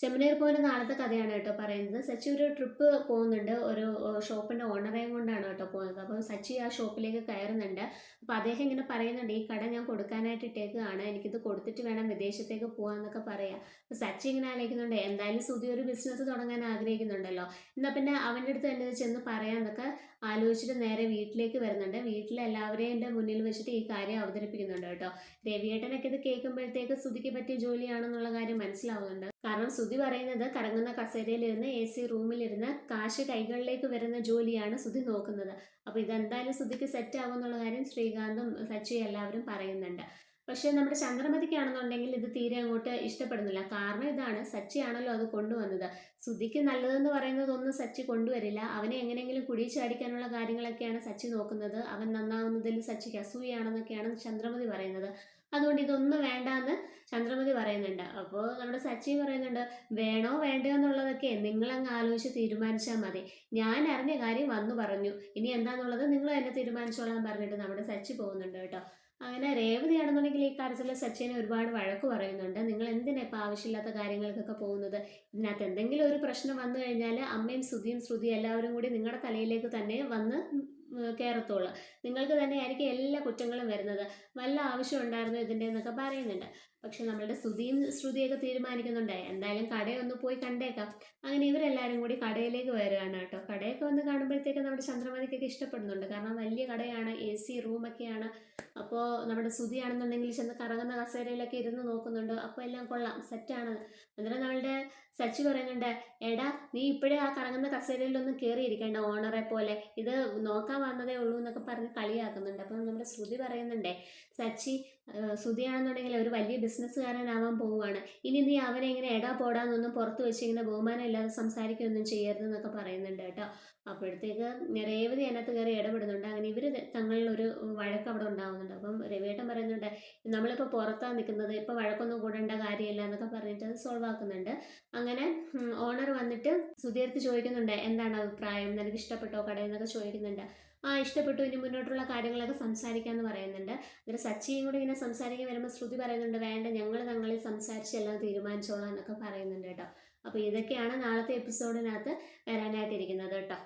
ചെമ്മനീർ point നാളത്തെ കഥയാണ് കേട്ടോ പറയുന്നത്. സച്ചി ഒരു ട്രിപ്പ് പോകുന്നുണ്ട്. ഒരു ഷോപ്പിന്റെ ഓണറേയും കൊണ്ടാണ് കേട്ടോ പോകുന്നത്. അപ്പോൾ സച്ചി ആ ഷോപ്പിലേക്ക് കയറുന്നുണ്ട്. അപ്പോൾ അദ്ദേഹം ഇങ്ങനെ പറയുന്നുണ്ട് ഈ കട ഞാൻ കൊടുക്കാനായിട്ട് ഇട്ടേക്കുകയാണ് എനിക്കിത് കൊടുത്തിട്ട് വേണം വിദേശത്തേക്ക് പോകാന്നൊക്കെ പറയാം. അപ്പോൾ സച്ചി ഇങ്ങനെ ആലോചിക്കുന്നുണ്ട് എന്തായാലും സുധി ഒരു ബിസിനസ് തുടങ്ങാൻ ആഗ്രഹിക്കുന്നുണ്ടല്ലോ. എന്നാൽ പിന്നെ അവന്റെ അടുത്ത് തന്നെ ചെന്ന് പറയാമെന്നൊക്കെ ആലോചിച്ചിട്ട് നേരെ വീട്ടിലേക്ക് വരുന്നുണ്ട്. വീട്ടിലെ എല്ലാവരെയും എന്റെ മുന്നിൽ വെച്ചിട്ട് ഈ കാര്യം അവതരിപ്പിക്കുന്നുണ്ട് കേട്ടോ. രവിയേട്ടനൊക്കെ ഇത് കേൾക്കുമ്പോഴത്തേക്ക് സുധിക്ക് പറ്റിയ ജോലിയാണെന്നുള്ള കാര്യം മനസ്സിലാവുന്നുണ്ട്. കാരണം സുധി പറയുന്നത് കറങ്ങുന്ന കസേരയിലിരുന്ന് എ സി റൂമിലിരുന്ന് കാശ് കൈകളിലേക്ക് വരുന്ന ജോലിയാണ് സുധി നോക്കുന്നത്. അപ്പോൾ ഇതെന്തായാലും സുധിക്ക് സെറ്റ് ആവുമെന്നുള്ള കാര്യം ശ്രീകാന്തും സച്ചി എല്ലാവരും പറയുന്നുണ്ട്. പക്ഷേ നമ്മുടെ ചന്ദ്രമതിക്കാണെന്നുണ്ടെങ്കിൽ ഇത് തീരെ അങ്ങോട്ട് ഇഷ്ടപ്പെടുന്നില്ല. കാരണം ഇതാണ് സച്ചി ആണല്ലോ അത് കൊണ്ടുവന്നത്. സുധിക്ക് നല്ലതെന്ന് പറയുന്നത് ഒന്നും സച്ചി കൊണ്ടുവരില്ല. അവനെ എങ്ങനെയെങ്കിലും കുടിച്ചാടിക്കാനുള്ള കാര്യങ്ങളൊക്കെയാണ് സച്ചി നോക്കുന്നത്. അവൻ നന്നാവുന്നതിൽ സച്ചിക്ക് അസൂയാണെന്നൊക്കെയാണ് ചന്ദ്രമതി പറയുന്നത്. അതുകൊണ്ട് ഇതൊന്നും വേണ്ട എന്ന് ചന്ദ്രമതി പറയുന്നുണ്ട്. അപ്പോൾ നമ്മുടെ സച്ചി പറയുന്നുണ്ട് വേണോ വേണ്ടയോ എന്നുള്ളതൊക്കെ നിങ്ങളങ്ങ് ആലോചിച്ച് തീരുമാനിച്ചാൽ മതി. ഞാൻ അറിഞ്ഞ കാര്യം വന്നു പറഞ്ഞു. ഇനി എന്താന്നുള്ളത് നിങ്ങൾ തന്നെ തീരുമാനിച്ചോളാൻ പറഞ്ഞിട്ട് നമ്മുടെ സച്ചി പോകുന്നുണ്ട് കേട്ടോ. അങ്ങനെ രേവതിയാണെന്നുണ്ടെങ്കിൽ ഈ കാര്യത്തിൽ സച്ചിനെ ഒരുപാട് വഴക്ക് പറയുന്നുണ്ട്. നിങ്ങൾ എന്തിനാ ഇപ്പം ആവശ്യമില്ലാത്ത കാര്യങ്ങൾക്കൊക്കെ പോകുന്നത്? ഇതിനകത്ത് എന്തെങ്കിലും ഒരു പ്രശ്നം വന്നു കഴിഞ്ഞാൽ അമ്മയും ശ്രുതിയും ശ്രുതി എല്ലാവരും കൂടി നിങ്ങളുടെ തലയിലേക്ക് തന്നെ വന്ന് കയറത്തുള്ളൂ നിങ്ങൾക്ക് തന്നെ ആയിരിക്കും എല്ലാ കുറ്റങ്ങളും വരുന്നത്. വല്ല ആവശ്യം ഉണ്ടായിരുന്നു ഇതിന്റെ എന്നൊക്കെ പറയുന്നുണ്ട്. പക്ഷെ നമ്മളുടെ ശ്രുതിയും ശ്രുതിയൊക്കെ തീരുമാനിക്കുന്നുണ്ടായി എന്തായാലും കടയൊന്ന് പോയി കണ്ടേക്കാം. അങ്ങനെ ഇവരെല്ലാവരും കൂടി കടയിലേക്ക് വരികയാണ് കേട്ടോ. കടയൊക്കെ വന്ന് കാണുമ്പോഴത്തേക്ക് നമ്മുടെ ചന്ദ്രമതിക്കൊക്കെ ഇഷ്ടപ്പെടുന്നുണ്ട്. കാരണം വലിയ കടയാണ് എ സി റൂമൊക്കെയാണ്. അപ്പോൾ നമ്മുടെ ശ്രുതിയാണെന്നുണ്ടെങ്കിൽ ചെന്ന് കറങ്ങുന്ന കസേരയിലൊക്കെ ഇരുന്ന് നോക്കുന്നുണ്ട്. അപ്പോൾ എല്ലാം കൊള്ളാം. സെറ്റാണ് അന്നേരം നമ്മളുടെ സച്ചി പറയുന്നുണ്ട് എടാ നീ ഇപ്പോഴേ ആ കറങ്ങുന്ന കസേരയിലൊന്നും കയറിയിരിക്കേണ്ട ഓണറെ പോലെ ഇത് നോക്കാൻ വന്നതേ ഉള്ളൂ എന്നൊക്കെ പറഞ്ഞ് കളിയാക്കുന്നുണ്ട്. അപ്പോൾ നമ്മുടെ ശ്രുതി പറയുന്നുണ്ടേ സച്ചി ശ്രുതിയാണെന്നുണ്ടെങ്കിൽ ഒരു വലിയ ബിസിനസ്സുകാരനാവാൻ പോവുകയാണ്. ഇനി നീ അവനെ ഇങ്ങനെ എടാ പോടാന്നൊന്നും പുറത്ത് വെച്ച് ഇങ്ങനെ ബഹുമാനം ഇല്ലാതെ സംസാരിക്കുകയൊന്നും ചെയ്യരുതെന്നൊക്കെ പറയുന്നുണ്ട് കേട്ടോ. അപ്പോഴത്തേക്ക് രേവതി അതിനകത്ത് കയറി ഇടപെടുന്നുണ്ട്. തങ്ങളിൽ ഒരു വഴക്ക് അവിടെ ഉണ്ടാകുന്നുണ്ട് അപ്പം രവിയേട്ടൻ പറയുന്നുണ്ട് നമ്മളിപ്പോൾ പുറത്താണ് നിൽക്കുന്നത് ഇപ്പോൾ വഴക്കൊന്നും കൂടേണ്ട കാര്യമില്ല എന്നൊക്കെ പറഞ്ഞിട്ട് അത് സോൾവ് ആക്കുന്നുണ്ട്. അങ്ങനെ ഓണർ വന്നിട്ട് സുധീർത്ത് ചോദിക്കുന്നുണ്ട് എന്താണ് അഭിപ്രായം? നിനക്ക് ഇഷ്ടപ്പെട്ടോ കടയെന്നൊക്കെ ചോദിക്കുന്നുണ്ട്. ആ ഇഷ്ടപ്പെട്ടു. ഇനി മുന്നോട്ടുള്ള കാര്യങ്ങളൊക്കെ സംസാരിക്കാമെന്ന് പറയുന്നുണ്ട്. എന്നിട്ട് സച്ചിയും കൂടി ഇങ്ങനെ സംസാരിക്കാൻ വരുമ്പോൾ ശ്രുതി പറയുന്നുണ്ട് വേണ്ട ഞങ്ങൾ തങ്ങളിൽ സംസാരിച്ച് എല്ലാം തീരുമാനിച്ചോളാം എന്നൊക്കെ പറയുന്നുണ്ട് കേട്ടോ. അപ്പോൾ ഇതൊക്കെയാണ് നാളത്തെ എപ്പിസോഡിനകത്ത് വരാനായിട്ടിരിക്കുന്നത് കേട്ടോ.